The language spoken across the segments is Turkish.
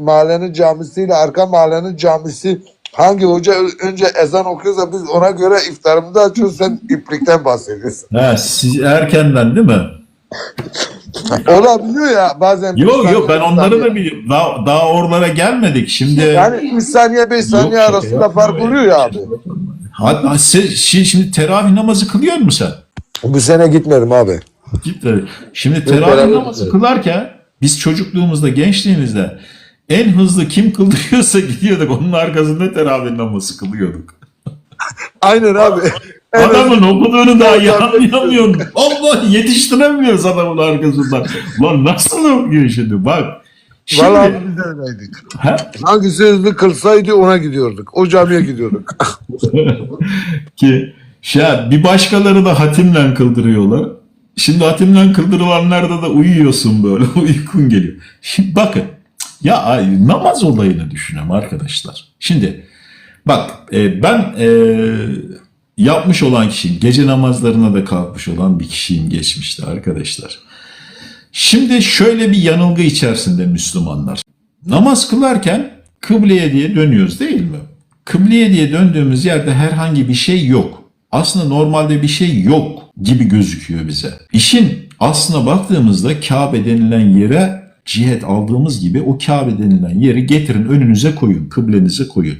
mahallenin camisiyle arka mahallenin camisi hangi hoca önce ezan okuyorsa biz ona göre iftarımızı açıyoruz sen iplikten bahsediyorsun. Ha, siz erkenden değil mi? Olabiliyor ya bazen. Yok yok ben onları saniye. da biliyorum. Daha, daha oralara gelmedik. Şimdi Yani 3 saniye 5 saniye Yok, şaka arasında yapma fark be. oluyor ya abi. Hatta sen, şi- şimdi teravih namazı kılıyor musun sen? Bu sene gitmedim abi. Git de. Şimdi beraber teravih namazı kılarken biz çocukluğumuzda, gençliğimizde en hızlı kim kıldırıyorsa gidiyorduk. Onun arkasında teravih namazı kılıyorduk. Aynen abi. En Adamın okuduğunu daha Hocam- anlayamıyorsun. Allah yetiştiremiyoruz adamın arkasından. Lan nasıl okuyor şimdi bak. Şimdi, Vallahi biz de öyleydik. Ha? Hangisi hızlı kılsaydı ona gidiyorduk. O camiye gidiyorduk. ki şey bir başkaları da hatimle kıldırıyorlar. Şimdi hatimle kıldırılanlarda da uyuyorsun böyle uykun geliyor. Şimdi bakın ya namaz olayını düşünelim arkadaşlar. Şimdi bak e, ben e, yapmış olan kişiyim. Gece namazlarına da kalkmış olan bir kişiyim geçmişte arkadaşlar. Şimdi şöyle bir yanılgı içerisinde Müslümanlar. Namaz kılarken kıbleye diye dönüyoruz değil mi? Kıbleye diye döndüğümüz yerde herhangi bir şey yok. Aslında normalde bir şey yok gibi gözüküyor bize. İşin aslına baktığımızda Kabe denilen yere cihet aldığımız gibi o Kabe denilen yeri getirin önünüze koyun, kıblenize koyun.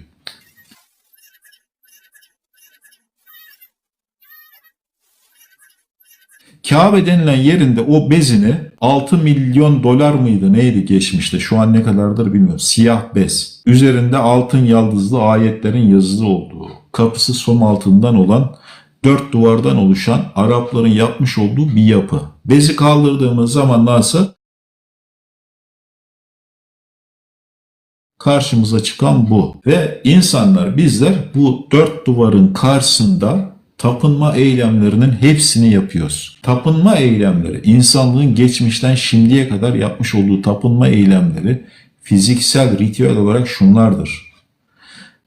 Kabe denilen yerinde o bezini 6 milyon dolar mıydı neydi geçmişte şu an ne kadardır bilmiyorum. Siyah bez. Üzerinde altın yaldızlı ayetlerin yazılı olduğu, kapısı som altından olan dört duvardan oluşan Arapların yapmış olduğu bir yapı. Bezi kaldırdığımız zaman nasıl? Karşımıza çıkan bu. Ve insanlar bizler bu dört duvarın karşısında tapınma eylemlerinin hepsini yapıyoruz. Tapınma eylemleri insanlığın geçmişten şimdiye kadar yapmış olduğu tapınma eylemleri fiziksel ritüel olarak şunlardır.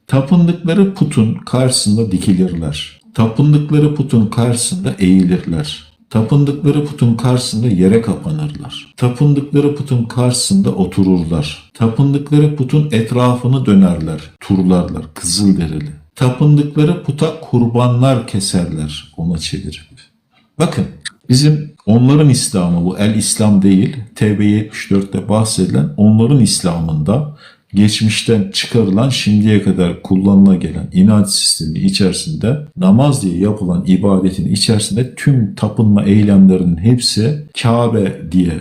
Tapındıkları putun karşısında dikilirler. Tapındıkları putun karşısında eğilirler. Tapındıkları putun karşısında yere kapanırlar. Tapındıkları putun karşısında otururlar. Tapındıkları putun etrafını dönerler, turlarlar, kızılderili. Tapındıkları puta kurbanlar keserler ona çevirip. Bakın bizim onların İslamı bu el İslam değil. TB 74'te bahsedilen onların İslam'ında geçmişten çıkarılan şimdiye kadar kullanıla gelen inanç sistemi içerisinde namaz diye yapılan ibadetin içerisinde tüm tapınma eylemlerinin hepsi Kabe diye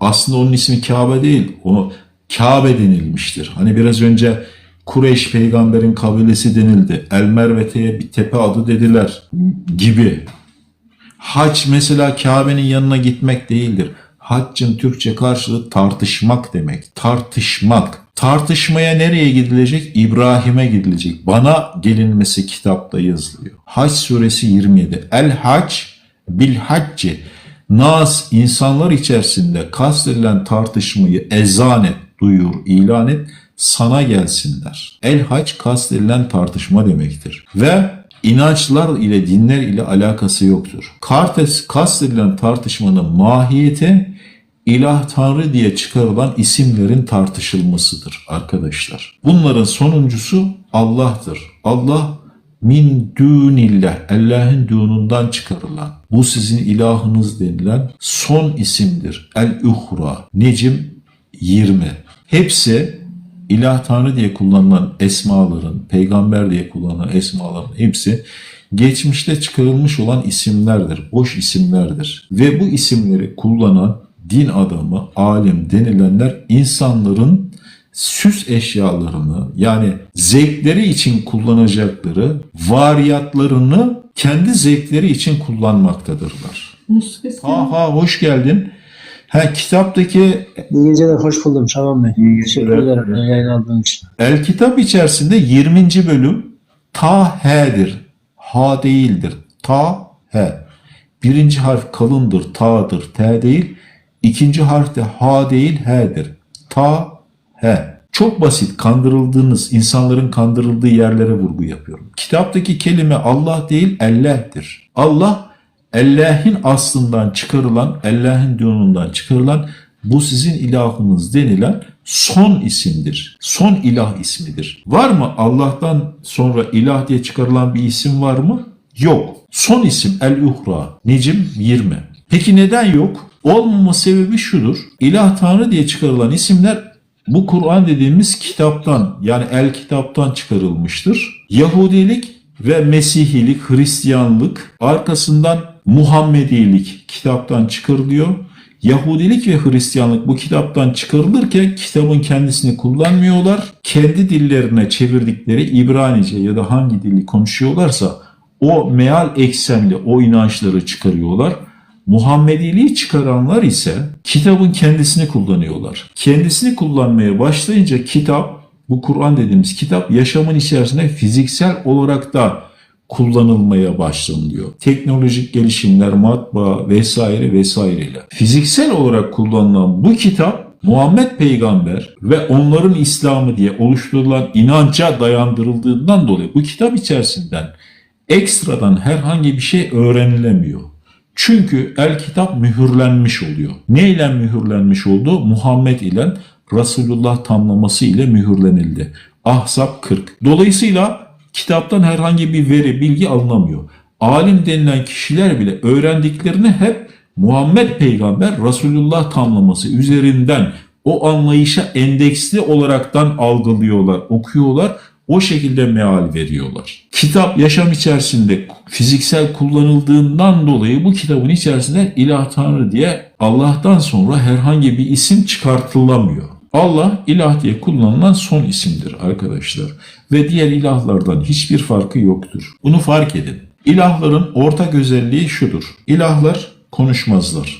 aslında onun ismi Kabe değil onu Kabe denilmiştir. Hani biraz önce Kureyş peygamberin kabilesi denildi. El Mervete'ye bir tepe adı dediler gibi. Hac mesela Kabe'nin yanına gitmek değildir. Haccın Türkçe karşılığı tartışmak demek. Tartışmak. Tartışmaya nereye gidilecek? İbrahim'e gidilecek. Bana gelinmesi kitapta yazılıyor. Hac suresi 27. El hac bil hacci. Nas insanlar içerisinde kastedilen tartışmayı ezan et, duyur, ilan et, sana gelsinler. El hac kastedilen tartışma demektir. Ve inançlar ile dinler ile alakası yoktur. Kartes kastedilen tartışmanın mahiyeti ilah tanrı diye çıkarılan isimlerin tartışılmasıdır arkadaşlar. Bunların sonuncusu Allah'tır. Allah min dunillah Allah'ın dunundan çıkarılan bu sizin ilahınız denilen son isimdir. El-Uhra Necim 20. Hepsi ilah tanrı diye kullanılan esmaların, peygamber diye kullanılan esmaların hepsi geçmişte çıkarılmış olan isimlerdir, boş isimlerdir. Ve bu isimleri kullanan din adamı, alim denilenler insanların süs eşyalarını yani zevkleri için kullanacakları variyatlarını kendi zevkleri için kullanmaktadırlar. Ha ha hoş geldin. Ha kitaptaki İyi geceler, hoş buldum Şaban Bey. İyi Teşekkür ederim yayın aldığın için. El kitap içerisinde 20. bölüm ta he'dir. Ha değildir. Ta he. Birinci harf kalındır, ta'dır, t değil. İkinci harf de ha değil, he'dir. Ta he. Çok basit kandırıldığınız, insanların kandırıldığı yerlere vurgu yapıyorum. Kitaptaki kelime Allah değil, Allah'tir. Allah, Allah'ın aslından çıkarılan, Allah'ın dinundan çıkarılan, bu sizin ilahınız denilen son isimdir. Son ilah ismidir. Var mı Allah'tan sonra ilah diye çıkarılan bir isim var mı? Yok. Son isim El-Uhra. Necim 20. Peki neden yok? Olmama sebebi şudur. İlah Tanrı diye çıkarılan isimler bu Kur'an dediğimiz kitaptan yani el kitaptan çıkarılmıştır. Yahudilik ve Mesihilik, Hristiyanlık arkasından Muhammedilik kitaptan çıkarılıyor. Yahudilik ve Hristiyanlık bu kitaptan çıkarılırken kitabın kendisini kullanmıyorlar. Kendi dillerine çevirdikleri İbranice ya da hangi dili konuşuyorlarsa o meal eksenli o inançları çıkarıyorlar. Muhammediliği çıkaranlar ise kitabın kendisini kullanıyorlar. Kendisini kullanmaya başlayınca kitap, bu Kur'an dediğimiz kitap yaşamın içerisinde fiziksel olarak da kullanılmaya başlanıyor. Teknolojik gelişimler, matbaa vesaire vesaireyle. Fiziksel olarak kullanılan bu kitap Muhammed Peygamber ve onların İslamı diye oluşturulan inanca dayandırıldığından dolayı bu kitap içerisinden ekstradan herhangi bir şey öğrenilemiyor. Çünkü el kitap mühürlenmiş oluyor. Ne ile mühürlenmiş oldu? Muhammed ile Resulullah tamlaması ile mühürlenildi. Ahzab 40. Dolayısıyla kitaptan herhangi bir veri, bilgi alınamıyor. Alim denilen kişiler bile öğrendiklerini hep Muhammed Peygamber Resulullah tamlaması üzerinden o anlayışa endeksli olaraktan algılıyorlar, okuyorlar o şekilde meal veriyorlar. Kitap yaşam içerisinde fiziksel kullanıldığından dolayı bu kitabın içerisinde ilah tanrı diye Allah'tan sonra herhangi bir isim çıkartılamıyor. Allah ilah diye kullanılan son isimdir arkadaşlar. Ve diğer ilahlardan hiçbir farkı yoktur. Bunu fark edin. İlahların ortak özelliği şudur. İlahlar konuşmazlar.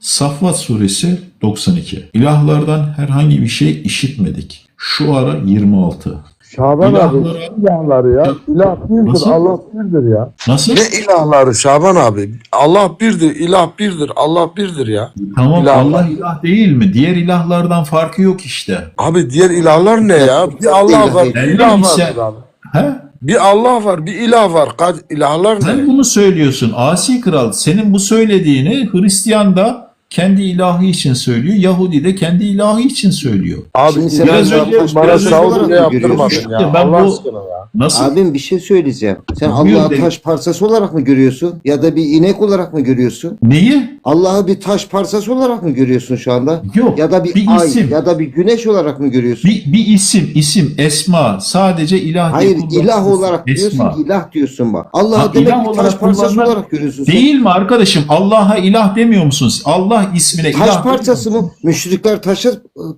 Safvat suresi 92. İlahlardan herhangi bir şey işitmedik. Şu ara 26. Şaban abi ilahları ya. İlah birdir, Nasıl? Allah birdir ya. Nasıl? Ne ilahları Şaban abi? Allah birdir, ilah birdir, Allah birdir ya. Tamam İlah- Allah ilah değil mi? Diğer ilahlardan farkı yok işte. Abi diğer ilahlar ne ya? Bir Allah var, bir ilah vardır abi. He? Bir Allah var, bir ilah var. Kaç ilahlar Sen ne? bunu söylüyorsun Asi Kral. Senin bu söylediğini Hristiyan da kendi ilahı için söylüyor. Yahudi de kendi ilahı için söylüyor. Abi Şimdi sen biraz önce- bana mı yaptırmadın ya. Ben Allah bu- aşkına ya. Nasıl? Abim bir şey söyleyeceğim. Sen Allah'ı taş parçası olarak mı görüyorsun? Ya da bir inek olarak mı görüyorsun? Neyi? Allah'ı bir taş parçası olarak mı görüyorsun şu anda? Yok. Ya da bir, bir ay isim. ya da bir güneş olarak mı görüyorsun? Bir, bir isim, isim, esma. Sadece ilah diye Hayır ilah olarak esma. diyorsun ki ilah diyorsun bak. Allah'ı demek bir taş parçası olarak görüyorsun. Değil mi arkadaşım? Allah'a ilah demiyor musunuz? Allah ismine Taş ilah parçası mı? Müşrikler taşa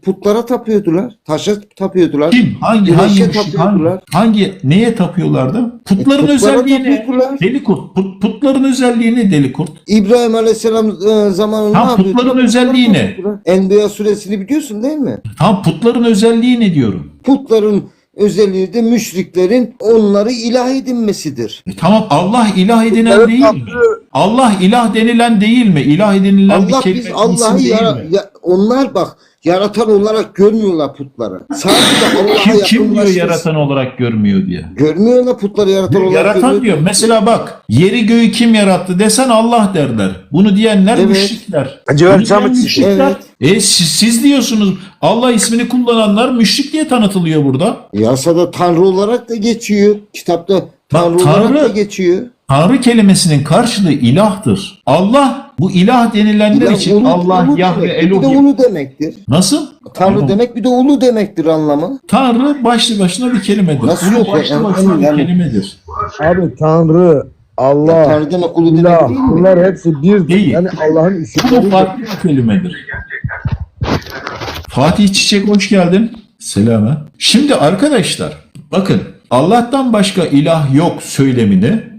putlara tapıyordular. Taşa tapıyordular. Kim? Hangi hangi müşrik, hangi, hangi neye tapıyorlardı? Putların putlara özelliği ne? tapıyordular. Deli kurt. Put, putların özelliği ne deli kurt? İbrahim Aleyhisselam e, zamanında Ha, ne yapıyordu? putların özelliği ne? Enbiya suresini biliyorsun değil mi? Tam putların özelliği ne diyorum? Putların özelliği de müşriklerin onları ilah edinmesidir. E tamam Allah ilah edinen değil mi? Allah ilah denilen değil mi? İlah edinilen bir Allah kelime biz bir Allah'ı yara- mi? ya, onlar bak yaratan olarak görmüyorlar putları. Sadece Allah'a Kim, kim diyor yaratan olarak görmüyor diye. Görmüyorlar putları yaratan olarak Yaratan görmüyor. diyor. Mesela bak yeri göğü kim yarattı desen Allah derler. Bunu diyenler Evet. müşrikler. Cevher Bunu müşrikler. E siz, siz diyorsunuz Allah ismini kullananlar müşrik diye tanıtılıyor burada. Yasada Tanrı olarak da geçiyor. Kitapta Tanrı, Tanrı- olarak da geçiyor. Tanrı kelimesinin karşılığı ilahtır. Allah bu ilah denilenler İlah için ulu- Allah, ulu Yahve, demektir. Bir de Elohim. ulu demektir. Nasıl? Tanrı Tamam. demek bir de ulu demektir anlamı. Tanrı başlı başına bir kelimedir. Nasıl Ulu yok ya? başlı Yani- başına bir yani- kelimedir. Abi Tanrı, Allah, Tanrı demek ulu demek ilah değil mi? bunlar hepsi birdir. Değil. Yani Allah'ın Bu isimleri. farklı bir kelimedir. Fatih Çiçek hoş geldin. Selama. Şimdi arkadaşlar bakın Allah'tan başka ilah yok söylemini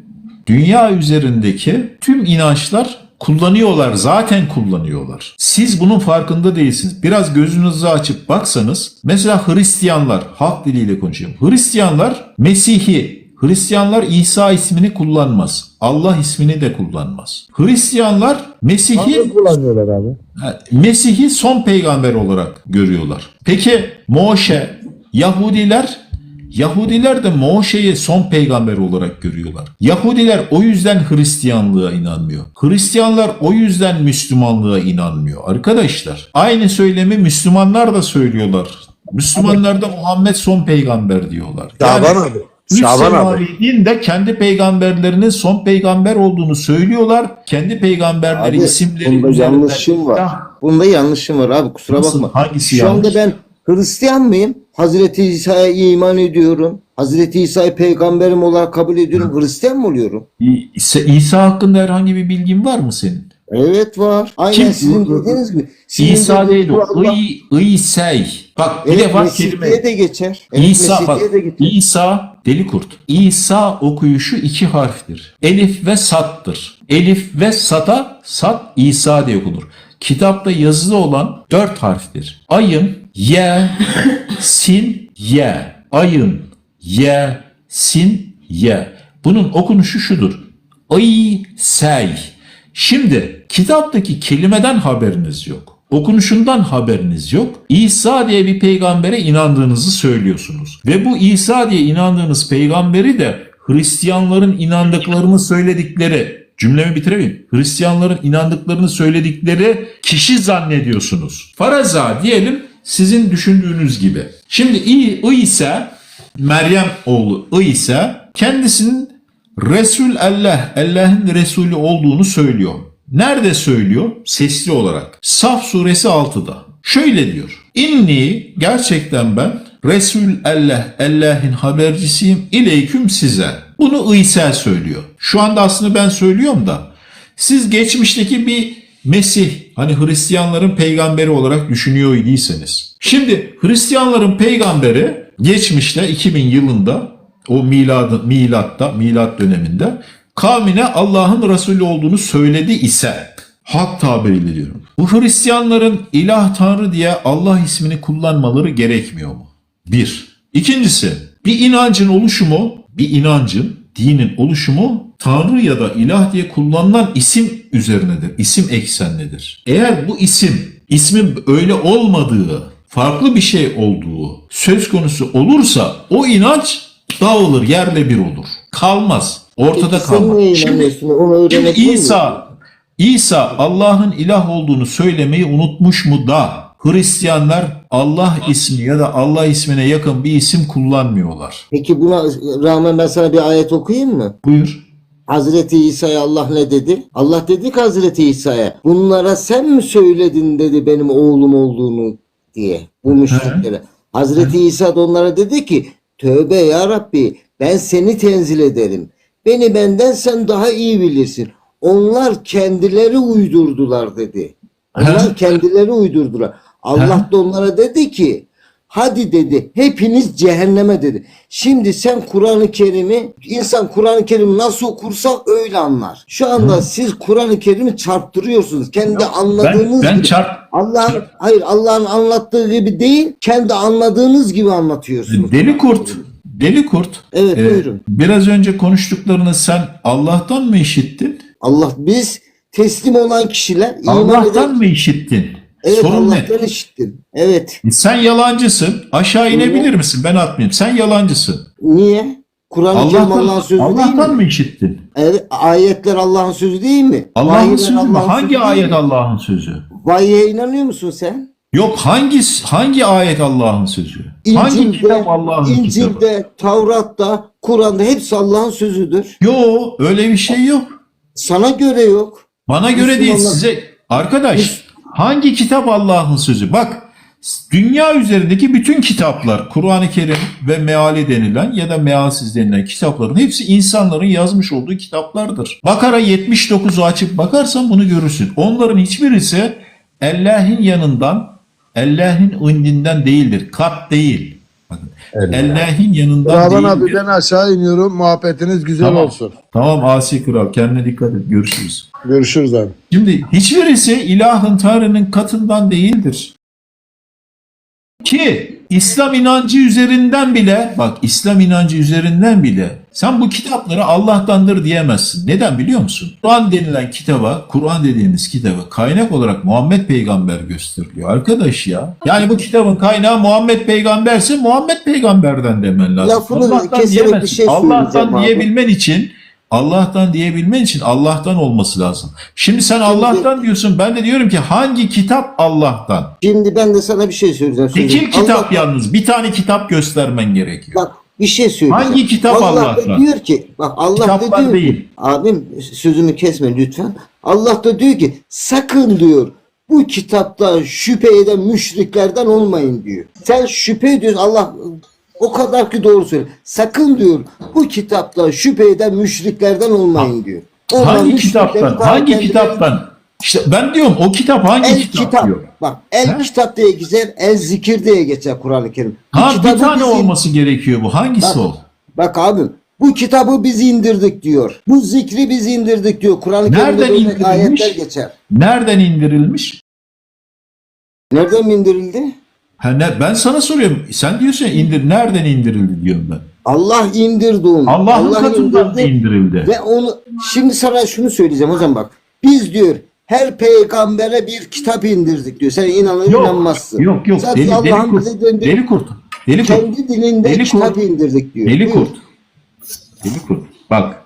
dünya üzerindeki tüm inançlar kullanıyorlar. Zaten kullanıyorlar. Siz bunun farkında değilsiniz. Biraz gözünüzü açıp baksanız mesela Hristiyanlar halk diliyle konuşuyorum. Hristiyanlar Mesih'i Hristiyanlar İsa ismini kullanmaz. Allah ismini de kullanmaz. Hristiyanlar Mesih'i kullanıyorlar abi. Mesih'i son peygamber olarak görüyorlar. Peki Moşe, Yahudiler Yahudiler de Moşe'yi son peygamber olarak görüyorlar. Yahudiler o yüzden Hristiyanlığa inanmıyor. Hristiyanlar o yüzden Müslümanlığa inanmıyor. Arkadaşlar aynı söylemi Müslümanlar da söylüyorlar. Müslümanlar da Muhammed son peygamber diyorlar. Şaban abi. Üç Şaban abi. din de kendi peygamberlerinin son peygamber olduğunu söylüyorlar. Kendi peygamberleri Abi, isimleri bunda yanlışım var. Ya, Bunda yanlışım var abi kusura Nasıl? bakma. Hangisi Şu yanlış? anda ben Hristiyan mıyım? Hazreti İsa'ya iman ediyorum. Hazreti İsa'yı peygamberim olarak kabul ediyorum. Hristiyan mı oluyorum? İsa, İsa hakkında herhangi bir bilgin var mı senin? Evet var. Aynen Kim? sizin dediğiniz gibi. Sizin İsa değil o. Allah- İ, İsey. Bak bir Evet, defa Mesih kelime. de geçer. Evet, İsa bak. de geçer. İsa deli kurt. İsa okuyuşu iki harftir. Elif ve sattır. Elif ve sata sat İsa diye okunur. Kitapta yazılı olan dört harftir. Ayın ye sin ye. Ayın ye sin ye. Bunun okunuşu şudur. Ay sey. Şimdi kitaptaki kelimeden haberiniz yok. Okunuşundan haberiniz yok. İsa diye bir peygambere inandığınızı söylüyorsunuz. Ve bu İsa diye inandığınız peygamberi de Hristiyanların inandıklarını söyledikleri cümlemi bitireyim. Hristiyanların inandıklarını söyledikleri kişi zannediyorsunuz. Faraza diyelim sizin düşündüğünüz gibi. İşte İ, İsa Meryem oğlu İsa kendisinin Resul Allah, Allah'ın Resulü olduğunu söylüyor. Nerede söylüyor? Sesli olarak. Saf suresi 6'da. Şöyle diyor. İnni gerçekten ben Resul Allah, Allah'ın habercisiyim ileyküm size. Bunu İsa söylüyor. Şu anda aslında ben söylüyorum da siz geçmişteki bir Mesih hani Hristiyanların peygamberi olarak düşünüyor idiyseniz. Şimdi Hristiyanların peygamberi geçmişte 2000 yılında o miladı, milatta, milat döneminde kavmine Allah'ın Resulü olduğunu söyledi ise halk tabiriyle diyorum. Bu Hristiyanların ilah tanrı diye Allah ismini kullanmaları gerekmiyor mu? Bir. İkincisi bir inancın oluşumu, bir inancın, dinin oluşumu tanrı ya da ilah diye kullanılan isim üzerinedir. isim eksenlidir. Eğer bu isim, ismin öyle olmadığı, farklı bir şey olduğu söz konusu olursa o inanç dağılır, yerle bir olur. Kalmaz. Ortada Peki kalmaz. Şimdi, şimdi? İsa, İsa Allah'ın ilah olduğunu söylemeyi unutmuş mu da Hristiyanlar Allah ismi ya da Allah ismine yakın bir isim kullanmıyorlar. Peki buna rağmen ben sana bir ayet okuyayım mı? Buyur. Hazreti İsa'ya Allah ne dedi? Allah dedi ki Hazreti İsa'ya bunlara sen mi söyledin dedi benim oğlum olduğunu diye bu müşriklere. Hazreti İsa da onlara dedi ki tövbe ya Rabbi ben seni tenzil ederim. Beni benden sen daha iyi bilirsin. Onlar kendileri uydurdular dedi. Onlar kendileri uydurdular. Allah da onlara dedi ki hadi dedi hepiniz cehenneme dedi. Şimdi sen Kur'an-ı Kerim'i insan Kur'an-ı Kerim'i nasıl okursa öyle anlar. Şu anda siz Kur'an-ı Kerim'i çarptırıyorsunuz. Kendi anladığınız ben gibi. çarp- Allah'ın hayır Allah'ın anlattığı gibi değil, kendi anladığınız gibi anlatıyorsunuz. Deli kurt. Deli kurt. Evet, Ee, buyurun. Biraz önce konuştuklarını sen Allah'tan mı işittin? Allah biz teslim olan kişiler iman Allah'tan eden mı işittin? Evet Sorun ne? Allah'tan işittim. Evet. Sen yalancısın. Aşağı inebilir misin? Ben atmayayım. Sen yalancısın. Niye? Kur'an-ı Kerim Allah'tan, Allah'ın sözü değil Allah'tan mi? mı işittin? Evet, ayetler Allah'ın sözü değil mi? Allah'ın Vahiyler sözü mü? Allah'ın Hangi sözü değil ayet mi? Allah'ın sözü? Vahiye inanıyor musun sen? Yok hangi hangi ayet Allah'ın sözü? hangi kitap Allah'ın kitabı? İncil'de, Tavrat'ta, Kur'an'da hepsi Allah'ın sözüdür. Yok öyle bir şey yok. Sana göre yok. Bana göre değil Müslümanlar- size. Arkadaş hangi kitap Allah'ın sözü? Bak dünya üzerindeki bütün kitaplar Kur'an-ı Kerim ve meali denilen ya da mealsiz denilen kitapların hepsi insanların yazmış olduğu kitaplardır. Bakara 79'u açıp bakarsan bunu görürsün. Onların hiçbirisi Allah'ın yanından Allah'ın indinden değildir. Kat değil. Bakın, Allah'ın yanından Şaban abi ben aşağı iniyorum. Muhabbetiniz güzel Tamam. olsun. Tamam Asi Kral kendine dikkat et. Görüşürüz. Görüşürüz abi. Şimdi hiçbirisi ilahın Tanrı'nın katından değildir. Ki İslam inancı üzerinden bile bak İslam inancı üzerinden bile sen bu kitapları Allah'tandır diyemezsin. Neden biliyor musun? Kur'an denilen kitaba, Kur'an dediğimiz kitaba kaynak olarak Muhammed peygamber gösteriliyor. Arkadaş ya. Yani bu kitabın kaynağı Muhammed peygamberse Muhammed peygamberden demen lazım. Lafını Allah'tan keserek bir şey Allah'tan diyebilmen için Allah'tan diyebilmen için Allah'tan olması lazım. Şimdi sen Allah'tan diyorsun. Ben de diyorum ki hangi kitap Allah'tan? Şimdi ben de sana bir şey söyleyeceğim. Tekil söyleyeyim. kitap Allah- yalnız. Bir tane kitap göstermen gerekiyor. Bak bir şey söyleyeceğim. Hangi kitap Allah da Allah'tan? diyor ki bak Allah da Kitaplar diyor ki, değil. abim sözümü kesme lütfen. Allah da diyor ki sakın diyor bu kitapta şüphe eden müşriklerden olmayın diyor. Sen şüphe ediyorsun Allah o kadar ki doğru söylüyor. Sakın diyor bu kitapta şüphe eden müşriklerden olmayın diyor. Onlar hangi kitaptan? Hangi kitaptan? İşte ben diyorum o kitap hangi El kitap, kitap. diyor. Bak el He? kitap diye geçer, el zikir diye geçer Kur'an-ı Kerim. Bu Ha bir tane biz in- olması gerekiyor bu. Hangisi Bak, o? Bak abim bu kitabı biz indirdik diyor. Bu zikri biz indirdik diyor. Kur'an-ı Kerim'de böyle indirilmiş? ayetler geçer. Nereden indirilmiş? Nereden indirildi? Ha ne, ben sana soruyorum. Sen diyorsun ya indir nereden indirildi diyorum ben. Allah indirdi onu. Allah'ın Allah katından indirdi indirildi. Ve onu şimdi sana şunu söyleyeceğim hocam bak. Biz diyor her peygambere bir kitap indirdik diyor. Sen inanır Yok, inanmazsın. Yok yok. Zaten Deli, deli Allah'ın kurt. bize döndüğü Deli kurt. Deli kurt. kendi dilinde Deli kitap kurt. indirdik diyor. Deli kurt. Deli kurt. Bak.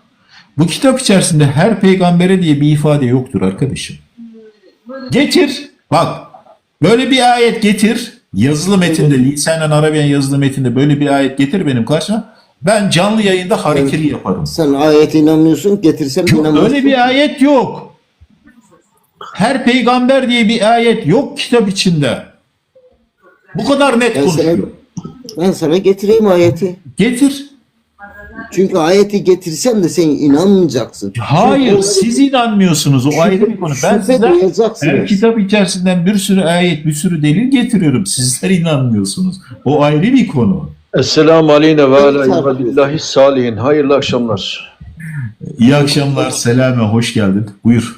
Bu kitap içerisinde her peygambere diye bir ifade yoktur arkadaşım. Getir. Bak. Böyle bir ayet getir. Yazılı metinde, lisanen Arabiyan yazılı metinde böyle bir ayet getir benim karşıma. Ben canlı yayında hareketi yaparım. Sen ayete inanmıyorsun getirsem Yok, inanmazsın. öyle bir ayet yok. Her peygamber diye bir ayet yok kitap içinde. Bu kadar net Ben sana, konuşuyor. ben sana getireyim ayeti. Getir. Çünkü ayeti getirsem de sen inanmayacaksın. Hayır Çünkü siz inanmıyorsunuz. O ayrı bir konu. Ben duyacaksınız. her kitap içerisinden bir sürü ayet, bir sürü delil getiriyorum. Sizler inanmıyorsunuz. O ayrı bir konu. Esselamu aleyne ve ala salihin. Hayırlı akşamlar. İyi akşamlar. Selame. Hoş geldin. Buyur.